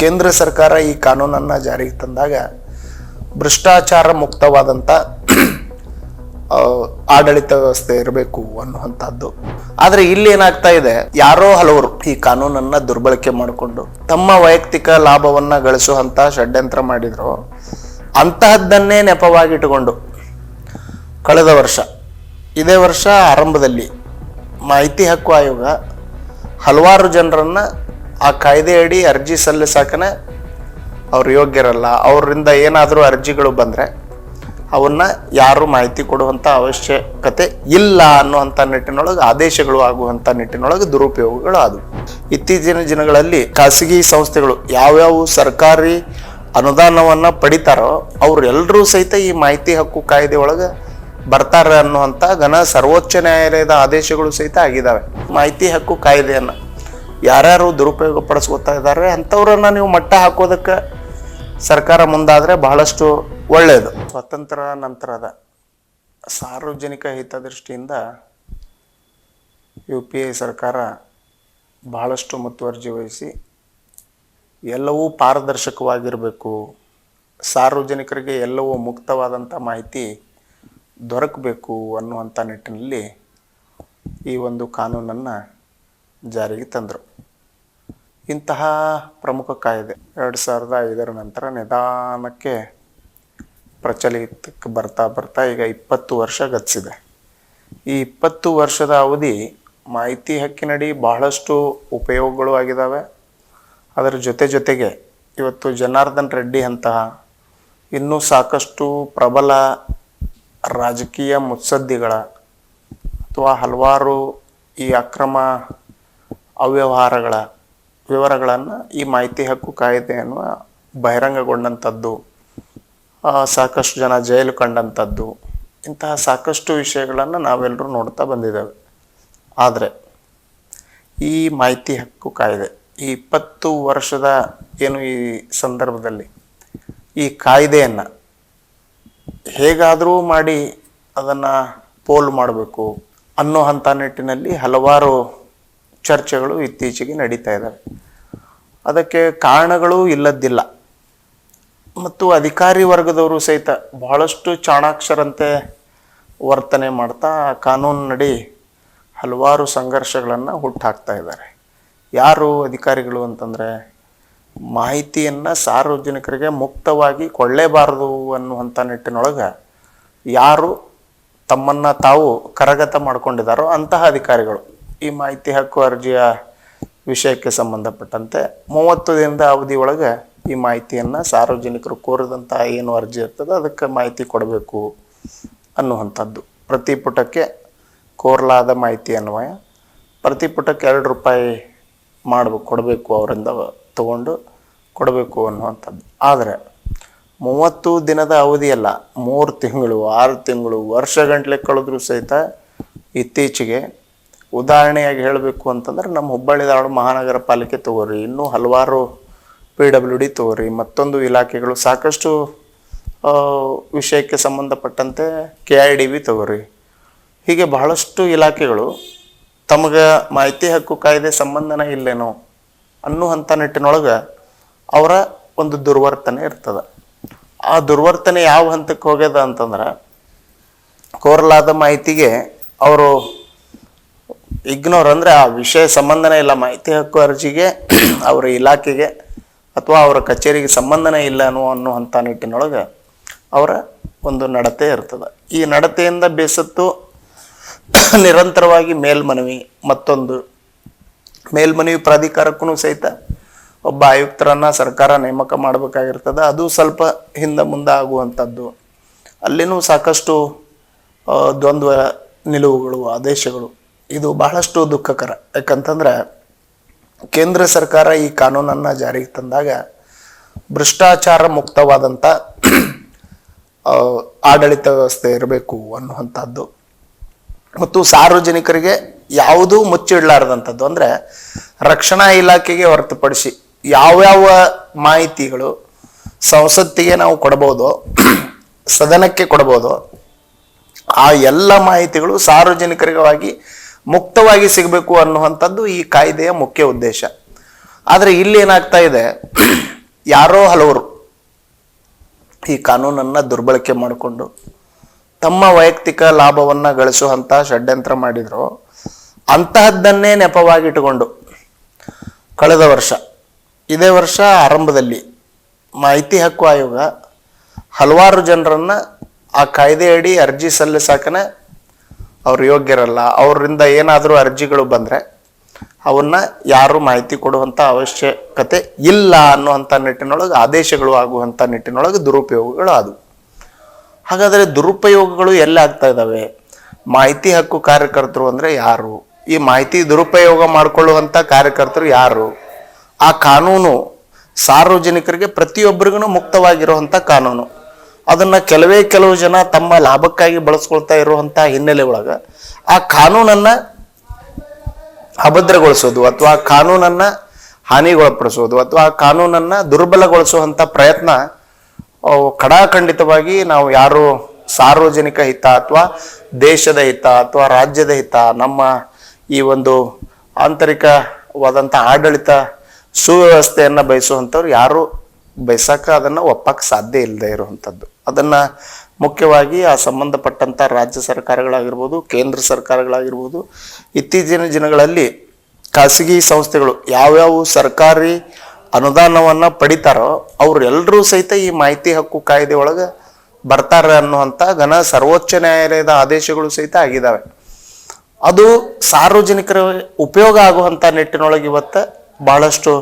ಕೇಂದ್ರ ಸರ್ಕಾರ ಈ ಕಾನೂನನ್ನು ಜಾರಿಗೆ ತಂದಾಗ ಭ್ರಷ್ಟಾಚಾರ ಮುಕ್ತವಾದಂಥ ಆಡಳಿತ ವ್ಯವಸ್ಥೆ ಇರಬೇಕು ಅನ್ನುವಂಥದ್ದು ಆದರೆ ಇಲ್ಲಿ ಏನಾಗ್ತಾ ಇದೆ, ಯಾರೋ ಹಲವರು ಈ ಕಾನೂನನ್ನು ದುರ್ಬಳಕೆ ಮಾಡಿಕೊಂಡು ತಮ್ಮ ವೈಯಕ್ತಿಕ ಲಾಭವನ್ನು ಗಳಿಸುವಂಥ ಷಡ್ಯಂತ್ರ ಮಾಡಿದರು. ಅಂತಹದ್ದನ್ನೇ ನೆಪವಾಗಿಟ್ಟುಕೊಂಡು ಕಳೆದ ವರ್ಷ, ಇದೇ ವರ್ಷ ಆರಂಭದಲ್ಲಿ ಮಾಹಿತಿ ಹಕ್ಕು ಆಯೋಗ ಹಲವಾರು ಜನರನ್ನ ಆ ಕಾಯ್ದೆಯಡಿ ಅರ್ಜಿ ಸಲ್ಲಿಸಾಕನೆ ಅವ್ರು ಯೋಗ್ಯರಲ್ಲ. ಅವರಿಂದ ಏನಾದರೂ ಅರ್ಜಿಗಳು ಬಂದರೆ ಅವನ್ನ ಯಾರು ಮಾಹಿತಿ ಕೊಡುವಂಥ ಅವಶ್ಯಕತೆ ಇಲ್ಲ ಅನ್ನುವಂಥ ನಿಟ್ಟಿನೊಳಗೆ ಆದೇಶಗಳು ಆಗುವಂಥ ನಿಟ್ಟಿನೊಳಗೆ ದುರುಪಯೋಗಗಳು ಆದವು. ಇತ್ತೀಚಿನ ದಿನಗಳಲ್ಲಿ ಖಾಸಗಿ ಸಂಸ್ಥೆಗಳು ಯಾವ್ಯಾವ ಸರ್ಕಾರಿ ಅನುದಾನವನ್ನ ಪಡಿತಾರೋ ಅವರೆಲ್ಲರೂ ಸಹಿತ ಈ ಮಾಹಿತಿ ಹಕ್ಕು ಕಾಯ್ದೆ ಒಳಗೆ ಬರ್ತಾರೆ ಅನ್ನುವಂಥ ಘನ ಸರ್ವೋಚ್ಚ ನ್ಯಾಯಾಲಯದ ಆದೇಶಗಳು ಸಹಿತ ಆಗಿದ್ದಾವೆ ಮಾಹಿತಿ ಹಕ್ಕು ಕಾಯ್ದೆಯನ್ನು ಯಾರ್ಯಾರು ದುರುಪಯೋಗ ಪಡಿಸ್ಕೊತಾ ಇದ್ದಾರೆ, ಅಂಥವ್ರನ್ನ ನೀವು ಮಟ್ಟ ಹಾಕೋದಕ್ಕೆ ಸರ್ಕಾರ ಮುಂದಾದರೆ ಬಹಳಷ್ಟು ಒಳ್ಳೆಯದು ಸ್ವತಂತ್ರ ನಂತರದ ಸಾರ್ವಜನಿಕ ಹಿತದೃಷ್ಟಿಯಿಂದ ಯು ಪಿ ಐ ಸರ್ಕಾರ ಬಹಳಷ್ಟು ಮುತುವರ್ಜಿ ವಹಿಸಿ ಎಲ್ಲವೂ ಪಾರದರ್ಶಕವಾಗಿರಬೇಕು. ಸಾರ್ವಜನಿಕರಿಗೆ ಎಲ್ಲವೂ ಮುಕ್ತವಾದಂಥ ಮಾಹಿತಿ ದೊರಕಬೇಕು ಅನ್ನುವಂಥ ನಿಟ್ಟಿನಲ್ಲಿ ಈ ಒಂದು ಕಾನೂನನ್ನು ಜಾರಿಗೆ ತಂದರು. ಇಂತಹ ಪ್ರಮುಖ ಕಾಯ್ದೆ ಎರಡು ಸಾವಿರದ ಐದರ ನಂತರ ನಿಧಾನಕ್ಕೆ ಪ್ರಚಲಿತಕ್ಕೆ ಬರ್ತಾ ಬರ್ತಾ ಈಗ ಇಪ್ಪತ್ತು ವರ್ಷ ಗತಿಸಿದೆ ಈ ಇಪ್ಪತ್ತು ವರ್ಷದ ಅವಧಿ ಮಾಹಿತಿ ಹಕ್ಕಿನಡಿ ಬಹಳಷ್ಟು ಉಪಯೋಗಗಳು ಆಗಿದ್ದಾವೆ ಅದರ ಜೊತೆ ಜೊತೆಗೆ ಇವತ್ತು ಜನಾರ್ದನ್ ರೆಡ್ಡಿ ಅಂತಹ ಇನ್ನೂ ಸಾಕಷ್ಟು ಪ್ರಬಲ ರಾಜಕೀಯ ಮುತ್ಸದ್ದಿಗಳ ಅಥವಾ ಹಲವಾರು ಈ ಅಕ್ರಮ ಅವ್ಯವಹಾರಗಳ ವಿವರಗಳನ್ನು ಈ ಮಾಹಿತಿ ಹಕ್ಕು ಕಾಯ್ದೆಯನ್ನು ಬಹಿರಂಗಗೊಂಡಂಥದ್ದು ಸಾಕಷ್ಟು ಜನ ಜೈಲು ಕಂಡಂಥದ್ದು, ಇಂತಹ ಸಾಕಷ್ಟು ವಿಷಯಗಳನ್ನು ನಾವೆಲ್ಲರೂ ನೋಡ್ತಾ ಬಂದಿದ್ದೇವೆ. ಆದರೆ ಈ ಮಾಹಿತಿ ಹಕ್ಕು ಕಾಯ್ದೆ, ಈ ಇಪ್ಪತ್ತು ವರ್ಷದ ಏನು ಈ ಸಂದರ್ಭದಲ್ಲಿ ಈ ಕಾಯ್ದೆಯನ್ನು ಹೇಗಾದರೂ ಮಾಡಿ ಅದನ್ನು ಪೋಲ್ ಮಾಡಬೇಕು ಅನ್ನೋ ಹಂತ ನಿಟ್ಟಿನಲ್ಲಿ ಹಲವಾರು ಚರ್ಚೆಗಳು ಇತ್ತೀಚೆಗೆ ನಡೀತಾ ಇದ್ದಾವೆ ಅದಕ್ಕೆ ಕಾರಣಗಳು ಇಲ್ಲದ್ದಿಲ್ಲ. ಮತ್ತು ಅಧಿಕಾರಿ ವರ್ಗದವರು ಸಹಿತ ಬಹಳಷ್ಟು ಚಾಣಾಕ್ಷರಂತೆ ವರ್ತನೆ ಮಾಡ್ತಾ ಕಾನೂನಿನಡಿ ಹಲವಾರು ಸಂಘರ್ಷಗಳನ್ನು ಹುಟ್ಟಾಕ್ತಾ ಇದ್ದಾರೆ. ಯಾರು ಅಧಿಕಾರಿಗಳು ಅಂತಂದರೆ ಮಾಹಿತಿಯನ್ನು ಸಾರ್ವಜನಿಕರಿಗೆ ಮುಕ್ತವಾಗಿ ಕೊಳ್ಳೇಬಾರದು ಅನ್ನುವಂಥ ನಿಟ್ಟಿನೊಳಗೆ ಯಾರು ತಮ್ಮನ್ನು ತಾವು ಕರಗತ ಮಾಡ್ಕೊಂಡಿದ್ದಾರೋ ಅಂತಹ ಅಧಿಕಾರಿಗಳು. ಈ ಮಾಹಿತಿ ಹಕ್ಕು ಅರ್ಜಿಯ ವಿಷಯಕ್ಕೆ ಸಂಬಂಧಪಟ್ಟಂತೆ ಮೂವತ್ತು ದಿನದ ಅವಧಿ ಒಳಗೆ ಈ ಮಾಹಿತಿಯನ್ನು ಸಾರ್ವಜನಿಕರು ಕೋರಿದಂಥ ಏನು ಅರ್ಜಿ ಇರ್ತದೆ ಅದಕ್ಕೆ ಮಾಹಿತಿ ಕೊಡಬೇಕು ಅನ್ನುವಂಥದ್ದು. ಪ್ರತಿ ಪುಟಕ್ಕೆ ಕೋರಲಾದ ಮಾಹಿತಿ ಅನ್ವಯ. ಪ್ರತಿ ಪುಟಕ್ಕೆ ಎರಡು ರೂಪಾಯಿ ಮಾಡಬೇಕು ಕೊಡಬೇಕು ಅವರಿಂದ ತಗೊಂಡು ಕೊಡಬೇಕು ಅನ್ನುವಂಥದ್ದು. ಆದರೆ ಮೂವತ್ತು ದಿನದ ಅವಧಿಯಲ್ಲ ಮೂರು ತಿಂಗಳು, ಆರು ತಿಂಗಳು, ವರ್ಷಗಂಟ್ಲೆ ಕಳೆದ್ರೂ ಸಹಿತ ಇತ್ತೀಚೆಗೆ ಉದಾಹರಣೆಯಾಗಿ ಹೇಳಬೇಕು ಅಂತಂದ್ರೆ ನಮ್ಮ ಹುಬ್ಬಳ್ಳಿ ಧಾರವಾಡ ಮಹಾನಗರ ಪಾಲಿಕೆ ತಗೋರಿ ಇನ್ನೂ ಹಲವಾರು ಪಿ ಡಬ್ಲ್ಯೂ ಡಿ ತಗೋರಿ ಮತ್ತೊಂದು ಇಲಾಖೆಗಳು ಸಾಕಷ್ಟು ವಿಷಯಕ್ಕೆ ಸಂಬಂಧಪಟ್ಟಂತೆ ಕೆ ಐ ಡಿ ಬಿ ತಗೋರಿ ಹೀಗೆ ಬಹಳಷ್ಟು ಇಲಾಖೆಗಳು ತಮಗೆ ಮಾಹಿತಿ ಹಕ್ಕು ಕಾಯ್ದೆ ಸಂಬಂಧನ ಇಲ್ಲೇನೋ ಅನ್ನುವಂಥ ನಿಟ್ಟಿನೊಳಗೆ ಅವರ ಒಂದು ದುರ್ವರ್ತನೆ ಇರ್ತದೆ. ಆ ದುರ್ವರ್ತನೆ ಯಾವ ಹಂತಕ್ಕೆ ಹೋಗ್ಯದ ಅಂತಂದ್ರೆ ಕೋರಲಾದ ಮಾಹಿತಿಗೆ ಅವರು ಇಗ್ನೋರ್ ಅಂದರೆ ಆ ವಿಷಯ ಸಂಬಂಧನೇ ಇಲ್ಲ, ಮಾಹಿತಿ ಹಕ್ಕು ಅರ್ಜಿಗೆ, ಅವರ ಇಲಾಖೆಗೆ ಅಥವಾ ಅವರ ಕಚೇರಿಗೆ ಸಂಬಂಧನೇ ಇಲ್ಲ ಅನ್ನೋ ಅನ್ನುವಂಥ ನಿಟ್ಟಿನೊಳಗೆ ಅವರ ಒಂದು ನಡತೆ ಇರ್ತದೆ. ಈ ನಡತೆಯಿಂದ ಬೇಸತ್ತು ನಿರಂತರವಾಗಿ ಮೇಲ್ಮನವಿ, ಮತ್ತೊಂದು ಮೇಲ್ಮನವಿ ಪ್ರಾಧಿಕಾರಕ್ಕೂ ಸಹಿತ ಒಬ್ಬ ಆಯುಕ್ತರನ್ನ ಸರ್ಕಾರ ನೇಮಕ ಮಾಡಬೇಕಾಗಿರ್ತದೆ. ಅದು ಸ್ವಲ್ಪ ಹಿಂದೆ ಮುಂದೆ ಆಗುವಂಥದ್ದು. ಅಲ್ಲಿನೂ ಸಾಕಷ್ಟು ದ್ವಂದ್ವ ನಿಲುವುಗಳು, ಆದೇಶಗಳು ಇದು ಬಹಳಷ್ಟು ದುಃಖಕರ. ಯಾಕಂತಂದ್ರೆ ಕೇಂದ್ರ ಸರ್ಕಾರ ಈ ಕಾನೂನನ್ನು ಜಾರಿಗೆ ತಂದಾಗ ಭ್ರಷ್ಟಾಚಾರ ಮುಕ್ತವಾದಂಥ ಆಡಳಿತ ವ್ಯವಸ್ಥೆ ಇರಬೇಕು ಅನ್ನುವಂಥದ್ದು ಮತ್ತು ಸಾರ್ವಜನಿಕರಿಗೆ ಯಾವುದೂ ಮುಚ್ಚಿಡಲಾರದಂಥದ್ದು ಅಂದರೆ ರಕ್ಷಣಾ ಇಲಾಖೆಗೆ ಹೊರತುಪಡಿಸಿ ಯಾವ್ಯಾವ ಮಾಹಿತಿಗಳು ಸಂಸತ್ತಿಗೆ ನಾವು ಕೊಡಬಹುದು, ಸದನಕ್ಕೆ ಕೊಡಬಹುದು, ಆ ಎಲ್ಲ ಮಾಹಿತಿಗಳು ಸಾರ್ವಜನಿಕರಿಗಾಗಿ ಮುಕ್ತವಾಗಿ ಸಿಗಬೇಕು ಅನ್ನುವಂಥದ್ದು ಈ ಕಾಯ್ದೆಯ ಮುಖ್ಯ ಉದ್ದೇಶ. ಆದರೆ ಇಲ್ಲಿ ಏನಾಗ್ತಾ ಇದೆ? ಯಾರೋ ಹಲವರು ಈ ಕಾನೂನನ್ನು ದುರ್ಬಳಕೆ ಮಾಡಿಕೊಂಡು ತಮ್ಮ ವೈಯಕ್ತಿಕ ಲಾಭವನ್ನು ಗಳಿಸುವಂಥ ಷಡ್ಯಂತ್ರ ಮಾಡಿದರು. ಅಂತಹದ್ದನ್ನೇ ನೆಪವಾಗಿಟ್ಟುಕೊಂಡು ಕಳೆದ ವರ್ಷ, ಇದೇ ವರ್ಷ ಆರಂಭದಲ್ಲಿ ಮಾಹಿತಿ ಹಕ್ಕು ಆಯೋಗ ಹಲವಾರು ಜನರನ್ನ ಆ ಕಾಯ್ದೆಯಡಿ ಅರ್ಜಿ ಸಲ್ಲಿಸಾಕನೆ ಅವ್ರು ಯೋಗ್ಯರಲ್ಲ, ಅವರಿಂದ ಏನಾದರೂ ಅರ್ಜಿಗಳು ಬಂದರೆ ಅವನ್ನ ಯಾರು ಮಾಹಿತಿ ಕೊಡುವಂಥ ಅವಶ್ಯಕತೆ ಇಲ್ಲ ಅನ್ನುವಂಥ ನಿಟ್ಟಿನೊಳಗೆ ಆದೇಶಗಳು ಆಗುವಂಥ ನಿಟ್ಟಿನೊಳಗೆ ದುರುಪಯೋಗಗಳು ಆದವು. ಹಾಗಾದರೆ ದುರುಪಯೋಗಗಳು ಎಲ್ಲಿ ಆಗ್ತಾ ಇದ್ದಾವೆ ಮಾಹಿತಿ ಹಕ್ಕು ಕಾರ್ಯಕರ್ತರು ಅಂದರೆ ಯಾರು? ಈ ಮಾಹಿತಿ ದುರುಪಯೋಗ ಮಾಡಿಕೊಳ್ಳುವಂಥ ಕಾರ್ಯಕರ್ತರು ಯಾರು? ಆ ಕಾನೂನು ಸಾರ್ವಜನಿಕರಿಗೆ ಪ್ರತಿಯೊಬ್ಬರಿಗೂ ಮುಕ್ತವಾಗಿರುವಂಥ ಕಾನೂನು. ಅದನ್ನ ಕೆಲವೇ ಕೆಲವು ಜನ ತಮ್ಮ ಲಾಭಕ್ಕಾಗಿ ಬಳಸ್ಕೊಳ್ತಾ ಇರುವಂಥ ಹಿನ್ನೆಲೆ ಒಳಗೆ ಆ ಕಾನೂನನ್ನ ಅಭದ್ರಗೊಳಿಸೋದು ಅಥವಾ ಕಾನೂನನ್ನ ಹಾನಿಗೊಳಪಡಿಸೋದು ಅಥವಾ ಆ ಕಾನೂನನ್ನ ದುರ್ಬಲಗೊಳಿಸುವಂತ ಪ್ರಯತ್ನ ಕಡಾಖಂಡಿತವಾಗಿ ನಾವು ಯಾರು ಸಾರ್ವಜನಿಕ ಹಿತ ಅಥವಾ ದೇಶದ ಹಿತ ಅಥವಾ ರಾಜ್ಯದ ಹಿತ, ನಮ್ಮ ಈ ಒಂದು ಆಂತರಿಕವಾದಂಥ ಆಡಳಿತ ಸುವ್ಯವಸ್ಥೆಯನ್ನು ಬಯಸುವಂಥವ್ರು ಯಾರು ಬಯಸಕ ಅದನ್ನ ಒಪ್ಪಕ್ಕೆ ಸಾಧ್ಯ ಇಲ್ಲದೆ ಇರುವಂಥದ್ದು. ಅದನ್ನ ಮುಖ್ಯವಾಗಿ ಆ ಸಂಬಂಧಪಟ್ಟಂತ ರಾಜ್ಯ ಸರ್ಕಾರಗಳಾಗಿರ್ಬೋದು, ಕೇಂದ್ರ ಸರ್ಕಾರಗಳಾಗಿರ್ಬೋದು, ಇತ್ತೀಚಿನ ದಿನಗಳಲ್ಲಿ ಖಾಸಗಿ ಸಂಸ್ಥೆಗಳು ಯಾವ್ಯಾವ ಸರ್ಕಾರಿ ಅನುದಾನವನ್ನ ಪಡಿತಾರೋ ಅವರೆಲ್ಲರೂ ಸಹಿತ ಈ ಮಾಹಿತಿ ಹಕ್ಕು ಕಾಯ್ದೆ ಒಳಗೆ ಬರ್ತಾರೆ ಅನ್ನುವಂಥ ಘನ ಸರ್ವೋಚ್ಚ ನ್ಯಾಯಾಲಯದ ಆದೇಶಗಳು ಸಹಿತ ಆಗಿದ್ದಾವೆ ಅದು ಸಾರ್ವಜನಿಕರ ಉಪಯೋಗ ಆಗುವಂಥ ನಿಟ್ಟಿನೊಳಗೆ ಇವತ್ತ ಬಹಳಷ್ಟು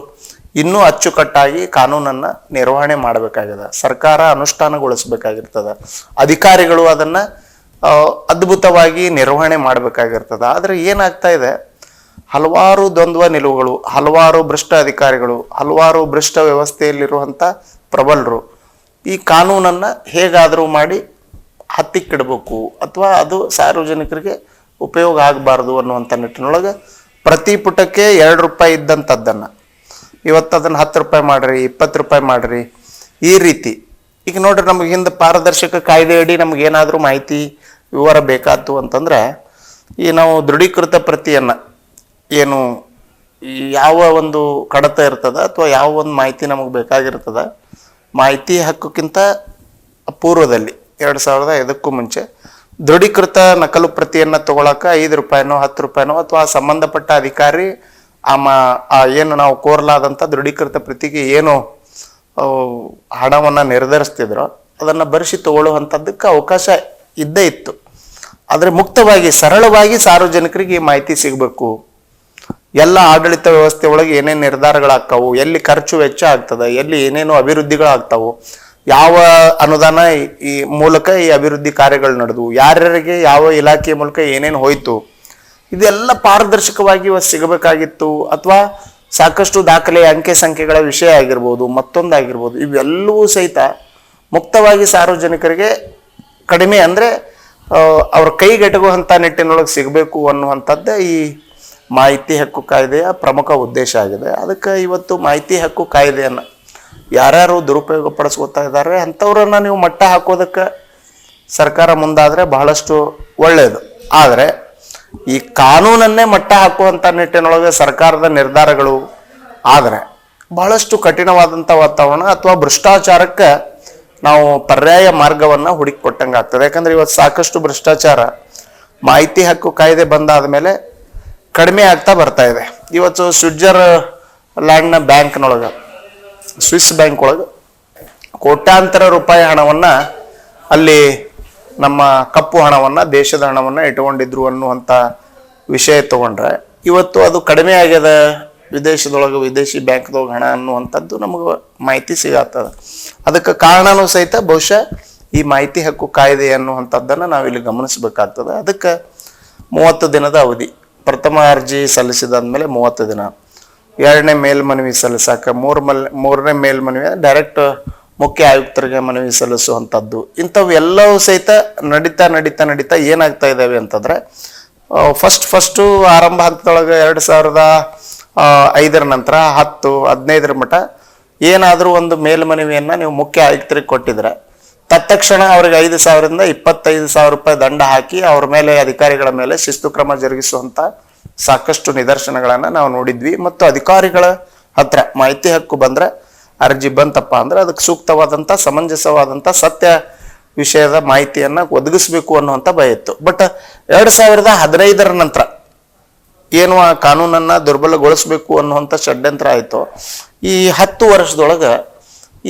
ಇನ್ನೂ ಅಚ್ಚುಕಟ್ಟಾಗಿ ಕಾನೂನನ್ನ ನಿರ್ವಹಣೆ ಮಾಡಬೇಕಾಗಿದೆ ಸರ್ಕಾರ ಅನುಷ್ಠಾನಗೊಳಿಸಬೇಕಾಗಿರ್ತದ. ಅಧಿಕಾರಿಗಳು ಅದನ್ನ ಅದ್ಭುತವಾಗಿ ನಿರ್ವಹಣೆ ಮಾಡಬೇಕಾಗಿರ್ತದೆ. ಆದರೆ ಏನಾಗ್ತಾ ಇದೆ? ಹಲವಾರು ದ್ವಂದ್ವ ನಿಲುವುಗಳು, ಹಲವಾರು ಭ್ರಷ್ಟ ಅಧಿಕಾರಿಗಳು, ಹಲವಾರು ಭ್ರಷ್ಟ ವ್ಯವಸ್ಥೆಯಲ್ಲಿರುವಂಥ ಪ್ರಬಲರು ಈ ಕಾನೂನನ್ನ ಹೇಗಾದರೂ ಮಾಡಿ ಹತ್ತಿಕ್ಕಿಡಬೇಕು ಅಥವಾ ಅದು ಸಾರ್ವಜನಿಕರಿಗೆ ಉಪಯೋಗ ಆಗಬಾರ್ದು ಅನ್ನುವಂಥ ನಿಟ್ಟಿನೊಳಗೆ ಪ್ರತಿ ಪುಟಕ್ಕೆ ಎರಡು ರೂಪಾಯಿ ಇದ್ದಂಥದ್ದನ್ನ ಇವತ್ತು ಅದನ್ನ ಹತ್ತು ರೂಪಾಯಿ ಮಾಡ್ರಿ, ಇಪ್ಪತ್ತು ರೂಪಾಯಿ ಮಾಡ್ರಿ. ಈ ರೀತಿ. ಈಗ ನೋಡ್ರಿ ನಮಗೆ ಹಿಂದೆ ಪಾರದರ್ಶಕ ಕಾಯ್ದೆ ಅಡಿ ನಮ್ಗೆ ಏನಾದರೂ ಮಾಹಿತಿ ವಿವರ ಬೇಕಾತು ಅಂತಂದ್ರೆ, ಈ ನಾವು ದೃಢೀಕೃತ ಪ್ರತಿಯನ್ನ ಏನು ಯಾವ ಒಂದು ಕಡತ ಇರ್ತದ ಅಥವಾ ಯಾವ ಒಂದು ಮಾಹಿತಿ ನಮಗೆ ಬೇಕಾಗಿರ್ತದ, ಮಾಹಿತಿ ಹಕ್ಕಕ್ಕಿಂತ ಪೂರ್ವದಲ್ಲಿ ಎರಡು ಸಾವಿರದ ಐದಕ್ಕೂ ಮುಂಚೆ ದೃಢೀಕೃತ ನಕಲು ಪ್ರತಿಯನ್ನು ತಗೊಳಕ ಐದು ರೂಪಾಯಿನೋ, ಹತ್ತು ರೂಪಾಯಿನೋ ಅಥವಾ ಸಂಬಂಧಪಟ್ಟ ಅಧಿಕಾರಿ ಆ ಮಾ ಆ ಏನು ನಾವು ಕೋರಲಾದಂಥ ದೃಢೀಕೃತ ಪ್ರತಿಗೆ ಏನು ಹಣವನ್ನು ನಿರ್ಧರಿಸ್ತಿದ್ರೋ, ಅದನ್ನ ಬರೆಸಿ ತಗೊಳ್ಳುವಂಥದ್ದಕ್ಕೆ ಅವಕಾಶ ಇದ್ದೇ ಇತ್ತು. ಆದರೆ ಮುಕ್ತವಾಗಿ, ಸರಳವಾಗಿ ಸಾರ್ವಜನಿಕರಿಗೆ ಈ ಮಾಹಿತಿ ಸಿಗಬೇಕು. ಎಲ್ಲ ಆಡಳಿತ ವ್ಯವಸ್ಥೆ ಒಳಗೆ ಏನೇನು ನಿರ್ಧಾರಗಳಾಗ್ತಾವು, ಎಲ್ಲಿ ಖರ್ಚು ವೆಚ್ಚ ಆಗ್ತದೆ, ಎಲ್ಲಿ ಏನೇನು ಅಭಿವೃದ್ಧಿಗಳಾಗ್ತಾವು, ಯಾವ ಅನುದಾನ ಈ ಮೂಲಕ ಈ ಅಭಿವೃದ್ಧಿ ಕಾರ್ಯಗಳು ನಡೆದವು, ಯಾರ್ಯಾರಿಗೆ ಯಾವ ಇಲಾಖೆಯ ಮೂಲಕ ಏನೇನು ಹೋಯ್ತು ಇದೆಲ್ಲ ಪಾರದರ್ಶಕವಾಗಿ ಸಿಗಬೇಕಾಗಿತ್ತು ಅಥವಾ ಸಾಕಷ್ಟು ದಾಖಲೆ ಅಂಕೆ ಸಂಖ್ಯೆಗಳ ವಿಷಯ ಆಗಿರ್ಬೋದು, ಮತ್ತೊಂದಾಗಿರ್ಬೋದು, ಇವೆಲ್ಲವೂ ಸಹಿತ ಮುಕ್ತವಾಗಿ ಸಾರ್ವಜನಿಕರಿಗೆ ಕಡಿಮೆ ಅಂದರೆ ಅವ್ರ ಕೈಗೆಟಗುವಂಥ ನಿಟ್ಟಿನೊಳಗೆ ಸಿಗಬೇಕು ಅನ್ನುವಂಥದ್ದೇ ಈ ಮಾಹಿತಿ ಹಕ್ಕು ಕಾಯ್ದೆಯ ಪ್ರಮುಖ ಉದ್ದೇಶ ಆಗಿದೆ. ಅದಕ್ಕೆ ಇವತ್ತು ಮಾಹಿತಿ ಹಕ್ಕು ಕಾಯ್ದೆಯನ್ನು ಯಾರ್ಯಾರು ದುರುಪಯೋಗ ಪಡಿಸ್ಕೊತಾ ಇದ್ದಾರೆ, ಅಂಥವ್ರನ್ನ ನೀವು ಮಟ್ಟ ಹಾಕೋದಕ್ಕೆ ಸರ್ಕಾರ ಮುಂದಾದರೆ ಬಹಳಷ್ಟು ಒಳ್ಳೆಯದು ಆದರೆ ಈ ಕಾನೂನನ್ನೇ ಮಟ್ಟ ಹಾಕುವಂಥ ನಿಟ್ಟಿನೊಳಗೆ ಸರ್ಕಾರದ ನಿರ್ಧಾರಗಳು ಆದರೆ ಬಹಳಷ್ಟು ಕಠಿಣವಾದಂಥ ವಾತಾವರಣ ಅಥವಾ ಭ್ರಷ್ಟಾಚಾರಕ್ಕೆ ನಾವು ಪರ್ಯಾಯ ಮಾರ್ಗವನ್ನು ಹುಡುಕಿಕೊಟ್ಟಂಗೆ ಆಗ್ತದೆ. ಯಾಕಂದ್ರೆ ಇವತ್ತು ಸಾಕಷ್ಟು ಭ್ರಷ್ಟಾಚಾರ ಮಾಹಿತಿ ಹಕ್ಕು ಕಾಯ್ದೆ ಬಂದಾದ ಮೇಲೆ ಕಡಿಮೆ ಆಗ್ತಾ ಬರ್ತಾ ಇದೆ. ಇವತ್ತು ಸ್ವಿಟ್ಜರ್ ಲ್ಯಾಂಡ್ನ ಬ್ಯಾಂಕ್ನೊಳಗೆ, ಸ್ವಿಸ್ ಬ್ಯಾಂಕ್ ಒಳಗೆ ಕೋಟ್ಯಾಂತರ ರೂಪಾಯಿ ಹಣವನ್ನ ಅಲ್ಲಿ ನಮ್ಮ ಕಪ್ಪು ಹಣವನ್ನು, ದೇಶದ ಹಣವನ್ನು ಇಟ್ಕೊಂಡಿದ್ರು ಅನ್ನುವಂಥ ವಿಷಯ ತಗೊಂಡ್ರೆ, ಇವತ್ತು ಅದು ಕಡಿಮೆ ಆಗ್ಯದ. ವಿದೇಶದೊಳಗೆ ವಿದೇಶಿ ಬ್ಯಾಂಕ್ದೊಳಗೆ ಹಣ ಅನ್ನುವಂಥದ್ದು ನಮಗೆ ಮಾಹಿತಿ ಸಿಗತ್ತದ ಅದಕ್ಕೆ ಕಾರಣನೂ ಸಹಿತ ಬಹುಶಃ ಈ ಮಾಹಿತಿ ಹಕ್ಕು ಕಾಯ್ದೆ ಅನ್ನುವಂಥದ್ದನ್ನು ನಾವಿಲ್ಲಿ ಗಮನಿಸಬೇಕಾಗ್ತದೆ. ಅದಕ್ಕೆ ಮೂವತ್ತು ದಿನದ ಅವಧಿ. ಪ್ರಥಮ ಅರ್ಜಿ ಸಲ್ಲಿಸಿದಾದ್ಮೇಲೆ ಮೂವತ್ತು ದಿನ. ಎರಡನೇ ಮೇಲ್ಮನವಿ ಸಲ್ಲಿಸಾಕ. ಮೂರು ಮಲ್ ಮೂರನೇ ಮೇಲ್ಮನವಿ ಡೈರೆಕ್ಟ್ ಮುಖ್ಯ ಆಯುಕ್ತರಿಗೆ ಮನವಿ ಸಲ್ಲಿಸುವಂಥದ್ದು. ಇಂಥವೆಲ್ಲವೂ ಸಹಿತ ನಡೀತಾ ನಡೀತಾ ನಡೀತಾ ಏನಾಗ್ತಾ ಇದ್ದಾವೆ ಅಂತಂದ್ರೆ ಫಸ್ಟ್ ಫಸ್ಟು ಆರಂಭ ಹಂತದೊಳಗೆ ಎರಡು ಸಾವಿರದ ಐದರ ನಂತರ ಹತ್ತು, ಹದಿನೈದರ ಮಟ್ಟ ಏನಾದರೂ ಒಂದು ಮೇಲ್ಮನವಿಯನ್ನು ನೀವು ಮುಖ್ಯ ಆಯುಕ್ತರಿಗೆ ಕೊಟ್ಟಿದ್ರೆ, ತತ್ಕ್ಷಣ ಅವ್ರಿಗೆ ಐದು ಸಾವಿರದಿಂದ ಇಪ್ಪತ್ತೈದು ಸಾವಿರ ರೂಪಾಯಿ ದಂಡ ಹಾಕಿ ಅವ್ರ ಮೇಲೆ ಅಧಿಕಾರಿಗಳ ಮೇಲೆ ಶಿಸ್ತು ಕ್ರಮ ಜರುಗಿಸುವಂಥ ಸಾಕಷ್ಟು ನಿದರ್ಶನಗಳನ್ನು ನಾವು ನೋಡಿದ್ವಿ. ಮತ್ತು ಅಧಿಕಾರಿಗಳ ಹತ್ರ ಮಾಹಿತಿ ಹಕ್ಕು ಬಂದ್ರೆ ಅರ್ಜಿ ಬಂತಪ್ಪ ಅಂದ್ರೆ ಅದಕ್ಕೆ ಸೂಕ್ತವಾದಂಥ ಸಮಂಜಸವಾದಂಥ ಸತ್ಯ ವಿಷಯದ ಮಾಹಿತಿಯನ್ನು ಒದಗಿಸ್ಬೇಕು ಅನ್ನುವಂಥ ಭಯ ಇತ್ತು. ಬಟ್ ಎರಡು ಸಾವಿರದ ಹದಿನೈದರ ನಂತರ ಏನು ಆ ಕಾನೂನನ್ನ ದುರ್ಬಲಗೊಳಿಸಬೇಕು ಅನ್ನುವಂಥ ಷಡ್ಯಂತ್ರ ಆಯಿತು, ಈ ಹತ್ತು ವರ್ಷದೊಳಗೆ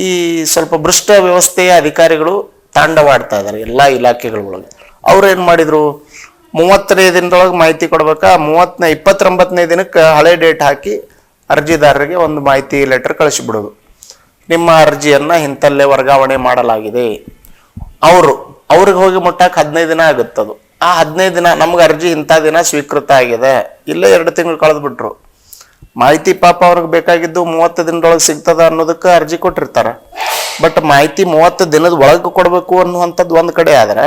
ಈ ಸ್ವಲ್ಪ ಭ್ರಷ್ಟ ವ್ಯವಸ್ಥೆಯ ಅಧಿಕಾರಿಗಳು ತಾಂಡವಾಡ್ತಾ ಇದ್ದಾರೆ ಎಲ್ಲ ಇಲಾಖೆಗಳೊಳಗೆ ಅವ್ರು ಏನು ಮಾಡಿದ್ರು? ಮೂವತ್ತನೇ ದಿನದೊಳಗೆ ಮಾಹಿತಿ ಕೊಡ್ಬೇಕಾ? ಮೂವತ್ತನೇ ಇಪ್ಪತ್ತೊಂಬತ್ತನೇ ದಿನಕ್ಕೆ ಹಳೆ ಡೇಟ್ ಹಾಕಿ ಅರ್ಜಿದಾರರಿಗೆ ಒಂದು ಮಾಹಿತಿ ಲೆಟರ್ ಕಳಿಸಿಬಿಡೋದು. ನಿಮ್ಮ ಅರ್ಜಿಯನ್ನು ಇಂಥಲ್ಲೇ ವರ್ಗಾವಣೆ ಮಾಡಲಾಗಿದೆ. ಅವರು, ಅವ್ರಿಗೆ ಹೋಗಿ ಮುಟ್ಟಕ್ಕೆ ಹದಿನೈದು ದಿನ ಆಗುತ್ತದು. ಆ ಹದಿನೈದು ದಿನ ನಮ್ಗೆ ಅರ್ಜಿ ಇಂಥ ದಿನ ಸ್ವೀಕೃತ ಆಗಿದೆ. ಇಲ್ಲೇ ಎರಡು ತಿಂಗಳು ಕಳೆದು ಬಿಟ್ರು ಮಾಹಿತಿ ಪಾಪ ಅವ್ರಿಗೆ ಬೇಕಾಗಿದ್ದು ಮೂವತ್ತು ದಿನದೊಳಗೆ ಸಿಗ್ತದ ಅನ್ನೋದಕ್ಕೆ ಅರ್ಜಿ ಕೊಟ್ಟಿರ್ತಾರೆ. ಬಟ್ ಮಾಹಿತಿ ಮೂವತ್ತು ದಿನದ ಒಳಗೆ ಕೊಡಬೇಕು ಅನ್ನುವಂಥದ್ದು ಒಂದು ಕಡೆ ಆದರೆ,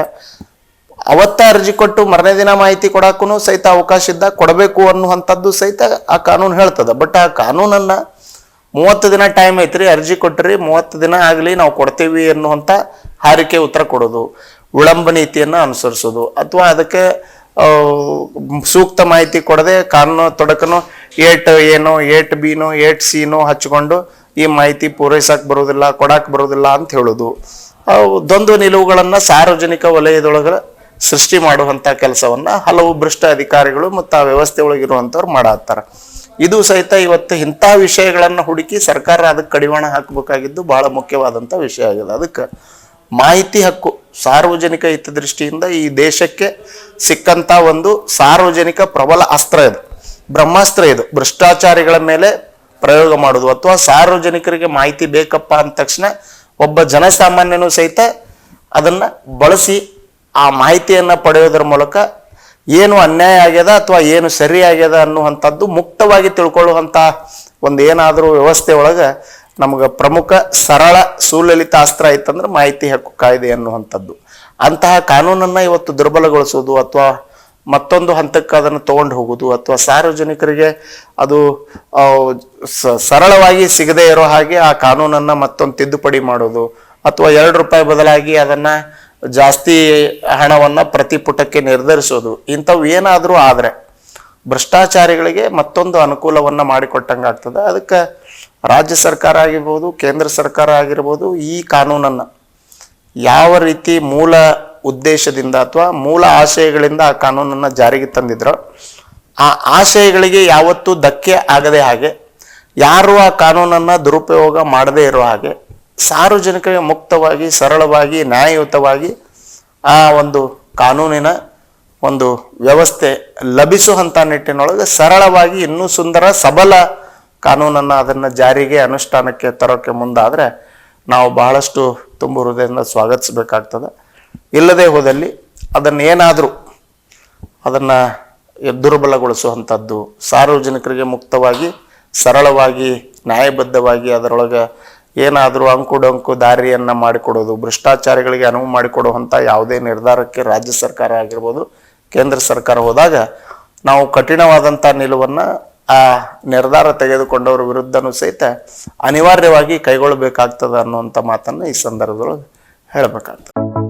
ಅವತ್ತ ಅರ್ಜಿ ಕೊಟ್ಟು ಮರನೇ ದಿನ ಮಾಹಿತಿ ಕೊಡಕ್ಕೂ ಸಹಿತ ಅವಕಾಶ ಇದ್ದ ಕೊಡಬೇಕು ಅನ್ನುವಂಥದ್ದು ಸಹಿತ ಆ ಕಾನೂನು ಹೇಳ್ತದೆ. ಬಟ್ ಆ ಕಾನೂನನ್ನ ಮೂವತ್ತು ದಿನ ಟೈಮ್ ಐತ್ರಿ, ಅರ್ಜಿ ಕೊಟ್ಟ್ರಿ ಮೂವತ್ತು ದಿನ ಆಗಲಿ ನಾವು ಕೊಡ್ತೀವಿ ಅನ್ನುವಂಥ ಹಾರಿಕೆ ಉತ್ತರ ಕೊಡೋದು, ವಿಳಂಬ ನೀತಿಯನ್ನು ಅನುಸರಿಸೋದು, ಅಥವಾ ಅದಕ್ಕೆ ಸೂಕ್ತ ಮಾಹಿತಿ ಕೊಡದೆ ಕಾನೂನು ತೊಡಕನು ಏಟ್ ಏನೋ ಏಟ್ ಬಿನೋ, ಏಟ್ ಸಿನೋ ಹಚ್ಕೊಂಡು ಈ ಮಾಹಿತಿ ಪೂರೈಸಕ್ಕೆ ಬರೋದಿಲ್ಲ ಕೊಡಕ್ಕೆ ಬರೋದಿಲ್ಲ ಅಂತ ಹೇಳೋದು. ದ್ವಂದ್ವ ನಿಲುವುಗಳನ್ನು ಸಾರ್ವಜನಿಕ ವಲಯದೊಳಗೆ ಸೃಷ್ಟಿ ಮಾಡುವಂಥ ಕೆಲಸವನ್ನು ಹಲವು ಭ್ರಷ್ಟ ಅಧಿಕಾರಿಗಳು ಮತ್ತು ಆ ವ್ಯವಸ್ಥೆ ಒಳಗಿರುವಂಥವ್ರು ಮಾಡತ್ತಾರ. ಇದು ಸಹಿತ ಇವತ್ತು ಇಂಥ ವಿಷಯಗಳನ್ನು ಹುಡುಕಿ ಸರ್ಕಾರ ಅದಕ್ಕೆ ಕಡಿವಾಣ ಹಾಕಬೇಕಾಗಿದ್ದು ಬಹಳ ಮುಖ್ಯವಾದಂತ ವಿಷಯ ಆಗಿದೆ. ಅದಕ್ಕೆ ಮಾಹಿತಿ ಹಕ್ಕು ಸಾರ್ವಜನಿಕ ಹಿತದೃಷ್ಟಿಯಿಂದ ಈ ದೇಶಕ್ಕೆ ಸಿಕ್ಕಂತ ಒಂದು ಸಾರ್ವಜನಿಕ ಪ್ರಬಲ ಅಸ್ತ್ರ ಇದು. ಬ್ರಹ್ಮಾಸ್ತ್ರ ಇದು. ಭ್ರಷ್ಟಾಚಾರಿಗಳ ಮೇಲೆ ಪ್ರಯೋಗ ಮಾಡುದು ಅಥವಾ ಸಾರ್ವಜನಿಕರಿಗೆ ಮಾಹಿತಿ ಬೇಕಪ್ಪ ಅಂದ ತಕ್ಷಣ ಒಬ್ಬ ಜನಸಾಮಾನ್ಯನು ಸಹಿತ ಅದನ್ನ ಬಳಸಿ ಆ ಮಾಹಿತಿಯನ್ನ ಪಡೆಯೋದ್ರ ಮೂಲಕ ಏನು ಅನ್ಯಾಯ ಆಗ್ಯದ ಅಥವಾ ಏನು ಸರಿ ಆಗ್ಯದ ಅನ್ನುವಂಥದ್ದು ಮುಕ್ತವಾಗಿ ತಿಳ್ಕೊಳ್ಳುವಂಥ ಒಂದು ಏನಾದರೂ ವ್ಯವಸ್ಥೆ ಒಳಗೆ ನಮಗೆ ಪ್ರಮುಖ ಸರಳ ಸುಲಲಿತ ಅಸ್ತ್ರ ಐತಂದ್ರೆ ಮಾಹಿತಿ ಹಕ್ಕು ಕಾಯ್ದೆ ಅನ್ನುವಂಥದ್ದು. ಅಂತಹ ಕಾನೂನನ್ನ ಇವತ್ತು ದುರ್ಬಲಗೊಳಿಸೋದು ಅಥವಾ ಮತ್ತೊಂದು ಹಂತಕ್ಕೆ ಅದನ್ನು ತಗೊಂಡು ಹೋಗೋದು ಅಥವಾ ಸಾರ್ವಜನಿಕರಿಗೆ ಅದು ಸರಳವಾಗಿ ಸಿಗದೇ ಇರೋ ಹಾಗೆ ಆ ಕಾನೂನನ್ನ ಮತ್ತೊಂದು ತಿದ್ದುಪಡಿ ಮಾಡೋದು ಅಥವಾ ಎರಡು ರೂಪಾಯಿ ಬದಲಾಗಿ ಅದನ್ನ ಜಾಸ್ತಿ ಹಣವನ್ನ ಪ್ರತಿ ಪುಟಕ್ಕೆ ನಿರ್ಧರಿಸೋದು. ಇಂಥವು ಏನಾದರೂ ಆದರೆ ಭ್ರಷ್ಟಾಚಾರಿಗಳಿಗೆ ಮತ್ತೊಂದು ಅನುಕೂಲವನ್ನು ಮಾಡಿಕೊಟ್ಟಂಗೆ ಆಗ್ತದೆ. ಅದಕ್ಕೆ ರಾಜ್ಯ ಸರ್ಕಾರ ಆಗಿರ್ಬೋದು, ಕೇಂದ್ರ ಸರ್ಕಾರ ಆಗಿರ್ಬೋದು ಈ ಕಾನೂನನ್ನು ಯಾವ ರೀತಿ ಮೂಲ ಉದ್ದೇಶದಿಂದ ಅಥವಾ ಮೂಲ ಆಶಯಗಳಿಂದ ಆ ಕಾನೂನನ್ನು ಜಾರಿಗೆ ತಂದಿದ್ರು, ಆ ಆಶಯಗಳಿಗೆ ಯಾವತ್ತೂ ಧಕ್ಕೆ ಆಗದೆ ಹಾಗೆ, ಯಾರು ಆ ಕಾನೂನನ್ನು ದುರುಪಯೋಗ ಮಾಡದೇ ಇರೋ ಹಾಗೆ ಸಾರ್ವಜನಿಕರಿಗೆ ಮುಕ್ತವಾಗಿ, ಸರಳವಾಗಿ, ನ್ಯಾಯಯುತವಾಗಿ ಆ ಒಂದು ಕಾನೂನಿನ ಒಂದು ವ್ಯವಸ್ಥೆ ಲಭಿಸುವಂಥ ನಿಟ್ಟಿನೊಳಗೆ ಸರಳವಾಗಿ ಇನ್ನೂ ಸುಂದರ ಸಬಲ ಕಾನೂನನ್ನು ಅದನ್ನು ಜಾರಿಗೆ, ಅನುಷ್ಠಾನಕ್ಕೆ ತರೋಕ್ಕೆ ಮುಂದಾದರೆ ನಾವು ಬಹಳಷ್ಟು ತುಂಬ ಹೃದಯದಿಂದ ಸ್ವಾಗತಿಸಬೇಕಾಗ್ತದೆ. ಇಲ್ಲದೆ ಹೋದಲ್ಲಿ ಅದನ್ನೇನಾದರೂ ಅದನ್ನು ದುರ್ಬಲಗೊಳಿಸುವಂಥದ್ದು, ಸಾರ್ವಜನಿಕರಿಗೆ ಮುಕ್ತವಾಗಿ, ಸರಳವಾಗಿ, ನ್ಯಾಯಬದ್ಧವಾಗಿ ಅದರೊಳಗೆ ಏನಾದರೂ ಅಂಕು ಡೊಂಕು ದಾರಿಯನ್ನು ಮಾಡಿಕೊಡೋದು, ಭ್ರಷ್ಟಾಚಾರಿಗಳಿಗೆ ಅನುವು ಮಾಡಿಕೊಡುವಂಥ ಯಾವುದೇ ನಿರ್ಧಾರಕ್ಕೆ ರಾಜ್ಯ ಸರ್ಕಾರ ಆಗಿರ್ಬೋದು, ಕೇಂದ್ರ ಸರ್ಕಾರ ಹೋದಾಗ ನಾವು ಕಠಿಣವಾದಂಥ ನಿಲುವನ್ನು ಆ ನಿರ್ಧಾರ ತೆಗೆದುಕೊಂಡವರ ವಿರುದ್ಧನೂ ಸಹಿತ ಅನಿವಾರ್ಯವಾಗಿ ಕೈಗೊಳ್ಳಬೇಕಾಗ್ತದೆ ಅನ್ನುವಂಥ ಮಾತನ್ನು ಈ ಸಂದರ್ಭದೊಳಗೆ ಹೇಳಬೇಕಾಗ್ತದೆ.